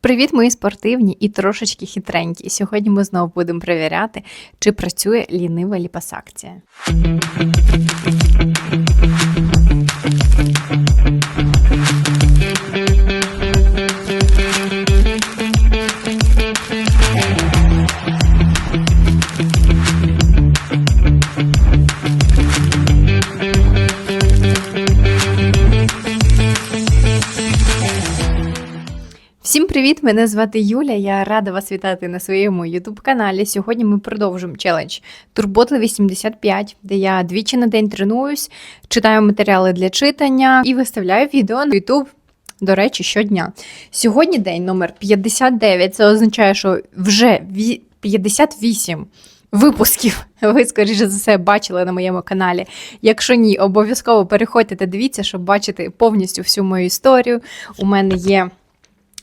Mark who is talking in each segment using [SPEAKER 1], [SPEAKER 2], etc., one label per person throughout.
[SPEAKER 1] Привіт, мої спортивні і трошечки хитренькі. Сьогодні ми знову будемо перевіряти, чи працює лінива ліпосакція. Всім привіт! Мене звати Юля. Я рада вас вітати на своєму youtube каналі. Сьогодні ми продовжуємо челендж Турбота 85, де я двічі на день тренуюсь, читаю матеріали для читання і виставляю відео на YouTube. До речі, щодня. Сьогодні день номер 59. Це означає, що вже 58 випусків ви, скоріше за все, бачили на моєму каналі. Якщо ні, обов'язково переходьте та дивіться, щоб бачити повністю всю мою історію. У мене є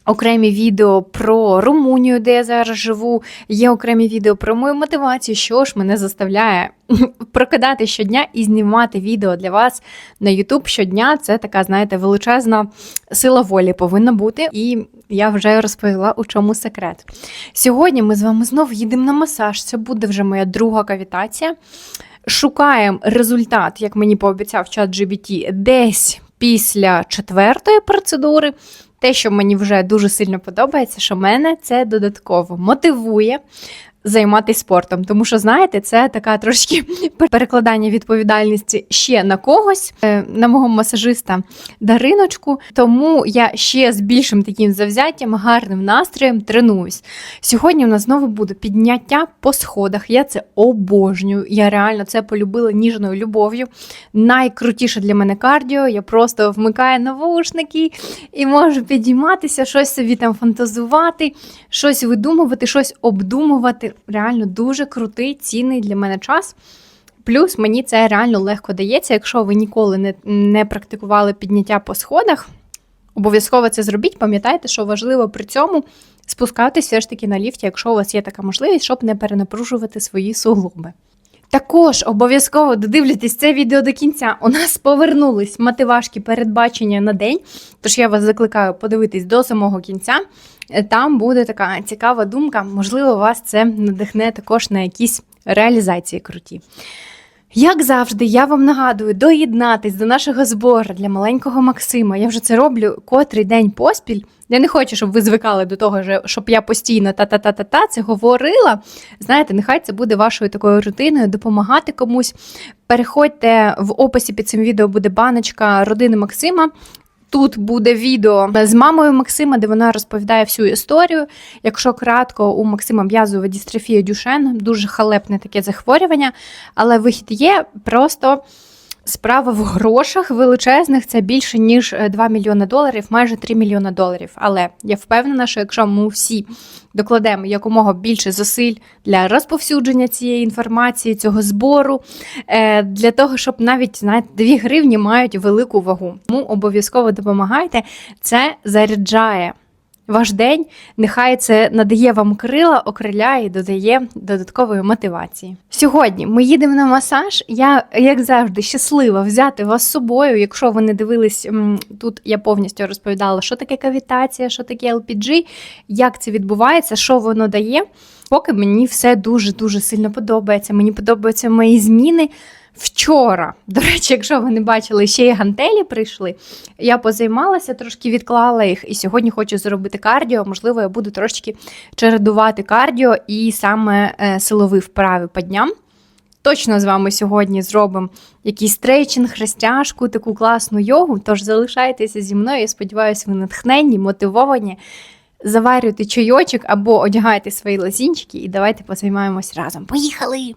[SPEAKER 1] окремі відео про Румунію, де я зараз живу. Є окремі відео про мою мотивацію, що ж мене заставляє прокидати щодня і знімати відео для вас на YouTube щодня. Це така, знаєте, величезна сила волі повинна бути. І я вже розповіла, у чому секрет. Сьогодні ми з вами знову їдемо на масаж. Це буде вже моя друга кавітація. Шукаємо результат, як мені пообіцяв чат GBT, десь після четвертої процедури. Те, що мені вже дуже сильно подобається, що мене це додатково мотивує займатися спортом. Тому що, знаєте, це така трошки перекладання відповідальності ще на когось, е, на мого масажиста Дариночку. Тому я ще з більшим таким завзяттям, гарним настроєм тренуюсь. Сьогодні у нас знову буде підняття по сходах. Я це обожнюю. Я реально це полюбила ніжною любов'ю. Найкрутіше для мене кардіо. Я просто вмикаю навушники і можу підійматися, щось собі там фантазувати, щось видумувати, щось обдумувати. Реально дуже крутий, цінний для мене час. Плюс мені це реально легко дається. Якщо ви ніколи не, не практикували підняття по сходах, обов'язково це зробіть. Пам'ятайте, що важливо при цьому спускатися все ж таки на ліфті, якщо у вас є така можливість, щоб не перенапружувати свої суглоби. Також обов'язково додивляйтесь це відео до кінця. У нас повернулись мотивашки передбачення на день. Тож я вас закликаю подивитись до самого кінця. Е, Там буде така цікава думка. Можливо, вас це надихне також на якісь реалізації круті. Як завжди, я вам нагадую доєднатись до нашого збору для маленького Максима. Я вже це роблю котрий день поспіль. Я не хочу, щоб ви звикали до того, щоб я постійно та-та-та-та-та це говорила. Знаєте, нехай це буде вашою такою рутиною, допомагати комусь. Переходьте в описі під цим відео буде баночка родини Максима. Тут буде відео з мамою Максима, де вона розповідає всю історію. Якщо кратко, у Максима м'язова дістрофія Дюшен, дуже халепне таке захворювання, але вихід є просто. Справа в грошах величезних це більше ніж е, 2 мільйони доларів, майже 3 мільйони доларів. Але я впевнена, що якщо ми всі докладемо якомога більше зусиль для розповсюдження цієї інформації, цього збору, е, для того, щоб навіть знаєте, 2 гривні мають велику вагу. Тому обов'язково допомагайте. Це заряджає. Ваш день, нехай це надає вам крила, окриляє і додає додаткової мотивації. Сьогодні ми їдемо на масаж. Я, як завжди, щаслива взяти вас з собою. Якщо ви не дивились, тут я повністю розповідала, що таке кавітація, що таке LPG, як це відбувається, що воно дає. Поки мені все дуже-дуже сильно подобається. Мені подобаються мої зміни. Вчора, до речі, якщо ви не бачили, ще й гантелі прийшли. Я позаймалася, трошки відклала їх, і сьогодні хочу зробити кардіо. Можливо, я буду трошки чередувати кардіо і саме е, силові вправи по дням. Точно з вами сьогодні зробимо якийсь стрейчинг, хрестяшку, таку класну йогу. Тож залишайтеся зі мною. Я сподіваюся, ви натхненні, мотивовані. Заварюйте чайочок або одягайте свої лазінчики і давайте позаймаємось разом. Поїхали!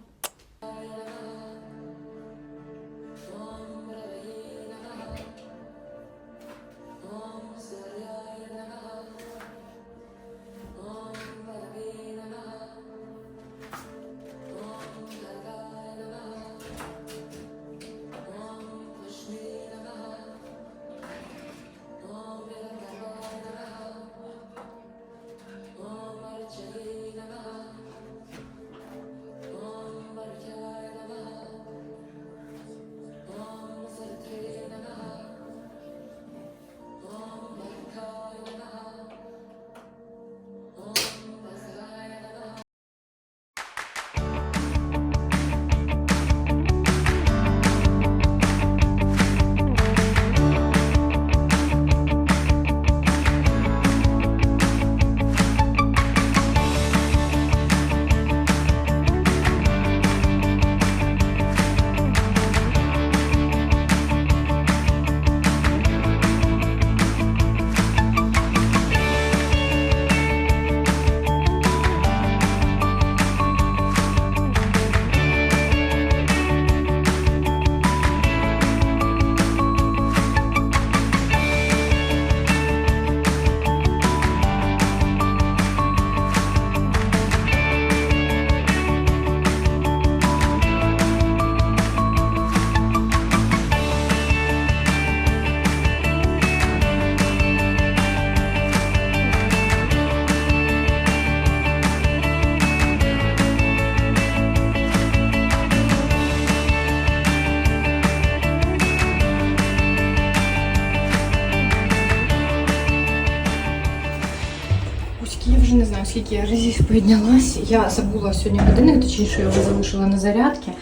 [SPEAKER 1] Не знаю, скільки я разів піднялась. Я забула сьогодні годинник, точніше, я вже залишила на зарядки.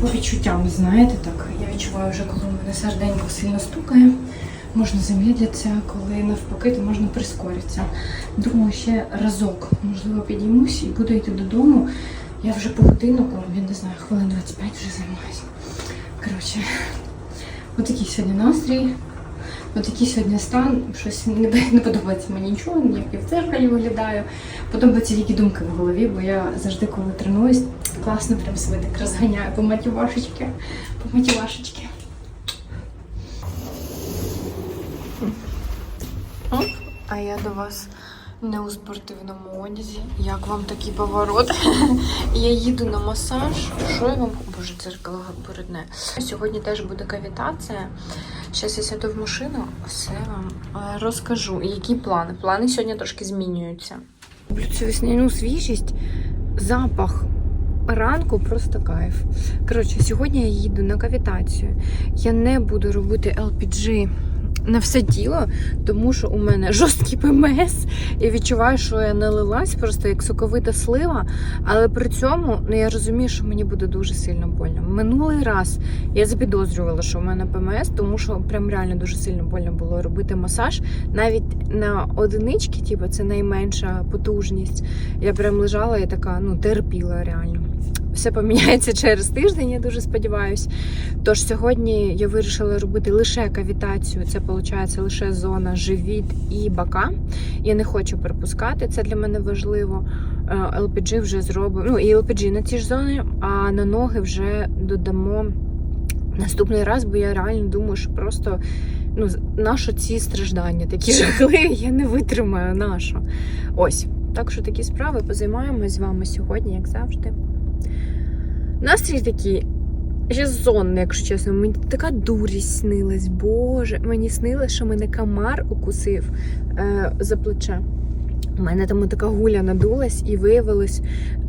[SPEAKER 1] По відчуттям, знаєте, так. Я відчуваю вже, коли мене серденько сильно стукає. Можна замедлитися, коли навпаки, то можна прискоритися. Думаю, ще разок, можливо, підіймусь і буду йти додому. Я вже по годиннику, я не знаю, хвилин 25 вже займаюся. Коротше, отакий сьогодні настрій. Отакий сьогодні стан, щось не, не подобається мені нічого, як я в дзеркалі виглядаю. Подобаються тільки думки в голові, бо я завжди, коли тренуюсь, класно прям себе так розганяю по матівашечки, По матівашечки. А я до вас не у спортивному одязі. Як вам такий поворот? я їду на масаж. Що я вам боже, дзеркало передне. Сьогодні теж буде кавітація. Зараз я сяду в машину, все вам е, розкажу. Які плани? Плани сьогодні трошки змінюються. Люблю цю весняну свіжість, запах ранку просто кайф. Коротше, сьогодні я їду на кавітацію. Я не буду робити LPG на все тіло, тому що у мене жорсткий ПМС. Я відчуваю, що я налилась просто як соковита слива. Але при цьому ну, я розумію, що мені буде дуже сильно больно. Минулий раз я запідозрювала, що у мене ПМС, тому що прям реально дуже сильно больно було робити масаж. Навіть на одинички, типу, це найменша потужність. Я прям лежала і така, ну, терпіла реально. Все поміняється через тиждень, я дуже сподіваюся. Тож сьогодні я вирішила робити лише кавітацію. Це виходить лише зона живіт і бока. Я не хочу пропускати, це для мене важливо. Е, LPG вже зробимо. Ну і LPG на ці ж зони, а на ноги вже додамо наступний раз, бо я реально думаю, що просто ну, нащо ці страждання такі жахливі, я не витримаю нащо. Ось. Так що такі справи позаймаємось з вами сьогодні, як завжди. Настрій такий ще сонний, якщо чесно. Мені така дурість снилась. Боже, мені снилось, що мене комар укусив е, за плече. У мене там така гуля надулась і виявилось,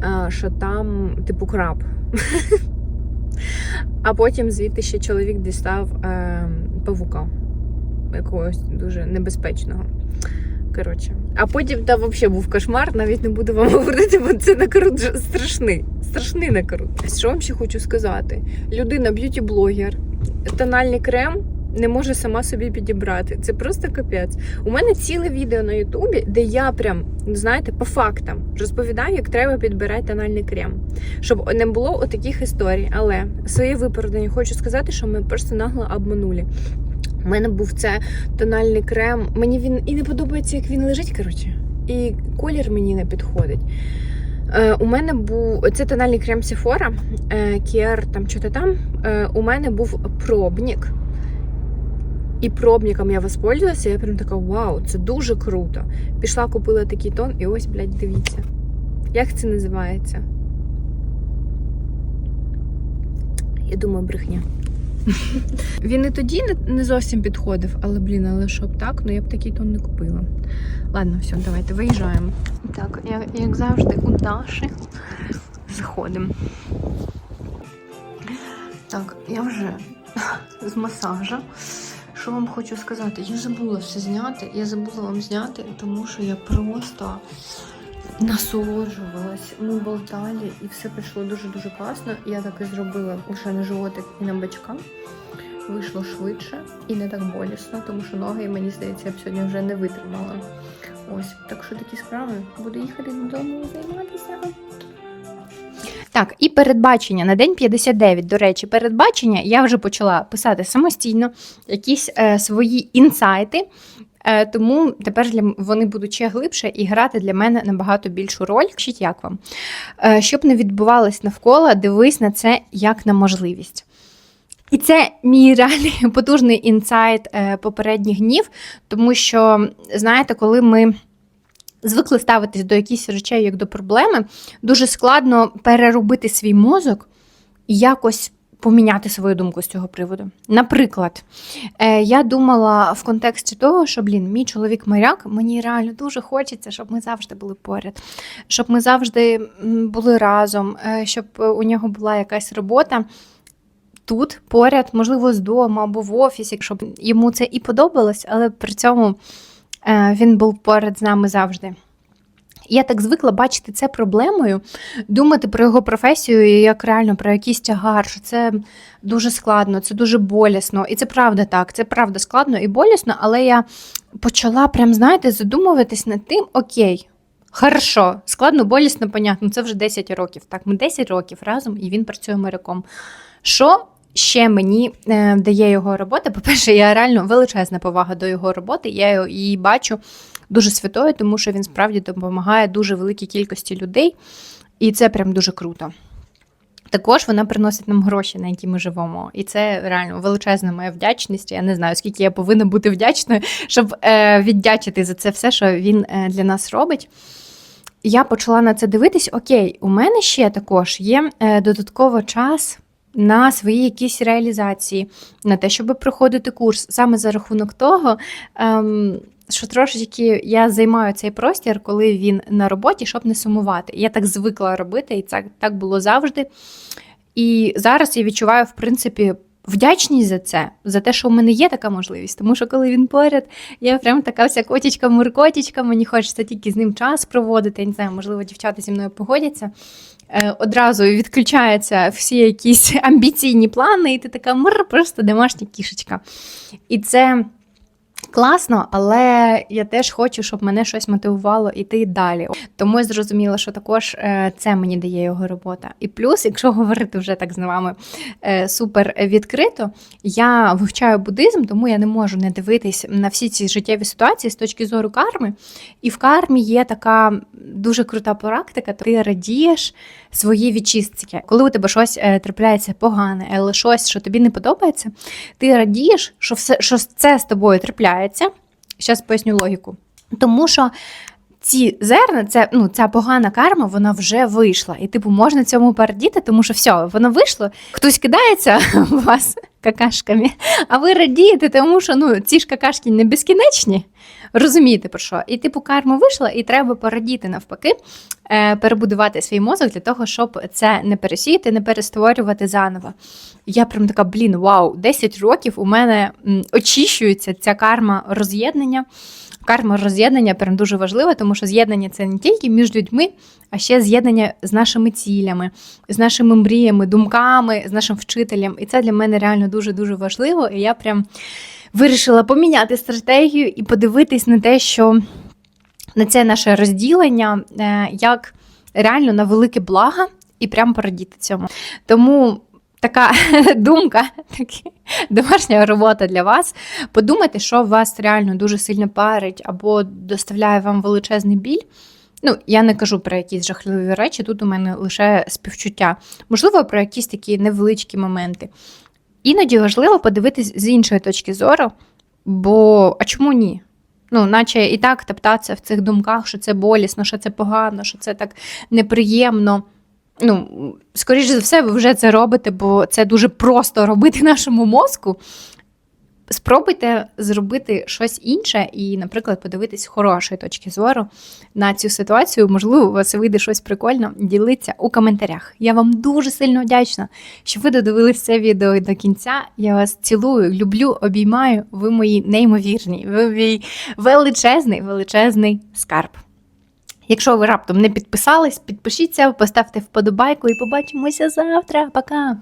[SPEAKER 1] е, що там типу краб. А потім звідти ще чоловік дістав е, павука якогось дуже небезпечного. Коротше. А потім там взагалі був кошмар, навіть не буду вам говорити, бо це накрут страшний. Страшний накрут. Що вам ще хочу сказати? Людина б'юті-блогер, тональний крем не може сама собі підібрати. Це просто капець. У мене ціле відео на Ютубі, де я прям, знаєте, по фактам розповідаю, як треба підбирати тональний крем. Щоб не було отаких історій. Але своє виправдання хочу сказати, що ми просто нагло обманули. У мене був це тональний крем. Мені він і не подобається, як він лежить, коротше. І колір мені не підходить. Е, у мене був це тональний крем Sephora, е, Kier, там що-то там. Е, у мене був пробник. І пробником я воспользувалася, я прям така, вау, це дуже круто. Пішла, купила такий тон, і ось, блядь, дивіться. Як це називається? Я думаю, брехня. Він і тоді не, зовсім підходив, але блін, але щоб так, ну я б такий тон не купила. Ладно, все, давайте виїжджаємо. Так, як, як завжди, у Даші заходимо. Так, я вже з масажа. Що вам хочу сказати? Я забула все зняти. Я забула вам зняти, тому що я просто насолоджувалась. Ми болтали і все прийшло дуже-дуже класно. Я так і зробила лише на животик і на бачка. Вийшло швидше і не так болісно, тому що ноги, мені здається, я б сьогодні вже не витримала. Ось, так що такі справи. Буду їхати додому займатися. Так, і передбачення на день 59. До речі, передбачення я вже почала писати самостійно якісь е, свої інсайти. Е, тому тепер для вони будуть ще глибше і грати для мене набагато більшу роль. Пишіть, як вам. Е, щоб не відбувалось навколо, дивись на це як на можливість. І це мій реальний потужний інсайт е, попередніх днів, тому що, знаєте, коли ми звикли ставитись до якихось речей як до проблеми, дуже складно переробити свій мозок і якось поміняти свою думку з цього приводу. Наприклад, е, я думала в контексті того, що, блін, мій чоловік моряк, мені реально дуже хочеться, щоб ми завжди були поряд, щоб ми завжди були разом, е, щоб у нього була якась робота. Тут поряд, можливо, з дому або в офісі, щоб йому це і подобалось, але при цьому е, він був поряд з нами завжди. Я так звикла бачити це проблемою, думати про його професію як реально про якийсь тягар, що це дуже складно, це дуже болісно. І це правда так, це правда складно і болісно, але я почала прям, знаєте, задумуватись над тим, окей. Хорошо, складно, болісно, понятно, це вже 10 років. Так, ми 10 років разом, і він працює моряком. Що ще мені е, дає його робота? По-перше, я реально величезна повага до його роботи. Я її бачу дуже святою, тому що він справді допомагає дуже великій кількості людей, і це прям дуже круто. Також вона приносить нам гроші, на які ми живемо. І це реально величезна моя вдячність. Я не знаю, скільки я повинна бути вдячною, щоб е, віддячити за це все, що він е, для нас робить. Я почала на це дивитись: окей, у мене ще також є е, додатково час на свої якісь реалізації, на те, щоб проходити курс, саме за рахунок того. Ем, що трошечки я займаю цей простір, коли він на роботі, щоб не сумувати. Я так звикла робити, і це так було завжди. І зараз я відчуваю, в принципі, вдячність за це, за те, що у мене є така можливість. Тому що коли він поряд, я прям така вся котічка муркотічка мені хочеться тільки з ним час проводити. Я не знаю, можливо, дівчата зі мною погодяться. Е, Одразу відключаються всі якісь амбіційні плани, і ти така мр, просто домашня кішечка. І це класно, але я теж хочу, щоб мене щось мотивувало йти далі. Тому я зрозуміла, що також е, це мені дає його робота. І плюс, якщо говорити вже так з вами е, супер відкрито, я вивчаю буддизм, тому я не можу не дивитись на всі ці життєві ситуації з точки зору карми. І в кармі є така дуже крута практика, ти радієш свої відчистки. Коли у тебе щось е, трапляється погане, але щось, що тобі не подобається, ти радієш, що все, що це з тобою трапляється. Зараз поясню логіку. Тому що ці зерна, це ну ця погана карма, вона вже вийшла. І типу можна цьому порадіти, тому що все, воно вийшло. Хтось кидається в вас какашками, а ви радієте, тому що ну ці ж какашки не безкінечні. Розумієте про що? І типу карма вийшла, і треба порадіти навпаки, е, перебудувати свій мозок для того, щоб це не пересіяти, не перестворювати заново. Я прям така, блін, вау, 10 років у мене очищується ця карма роз'єднання. Карма роз'єднання прям дуже важлива, тому що з'єднання це не тільки між людьми, а ще з'єднання з нашими цілями, з нашими мріями, думками, з нашим вчителем. І це для мене реально дуже-дуже важливо. І я прям вирішила поміняти стратегію і подивитись на те, що на це наше розділення е, як реально на велике благо, і прям порадіти цьому. Тому така думка, такі, домашня робота для вас. Подумайте, що вас реально дуже сильно парить або доставляє вам величезний біль. Ну, я не кажу про якісь жахливі речі, тут у мене лише співчуття. Можливо, про якісь такі невеличкі моменти. Іноді важливо подивитись з іншої точки зору, бо а чому ні? Ну, наче і так топтатися в цих думках, що це болісно, що це погано, що це так неприємно. Ну, скоріш за все, ви вже це робите, бо це дуже просто робити нашому мозку. Спробуйте зробити щось інше і, наприклад, подивитись хорошої точки зору на цю ситуацію. Можливо, у вас вийде щось прикольно. Діліться у коментарях. Я вам дуже сильно вдячна, що ви додивились це відео до кінця. Я вас цілую, люблю, обіймаю. Ви мої неймовірні, ви мій величезний, величезний скарб. Якщо ви раптом не підписались, підпишіться, поставте вподобайку і побачимося завтра. Пока!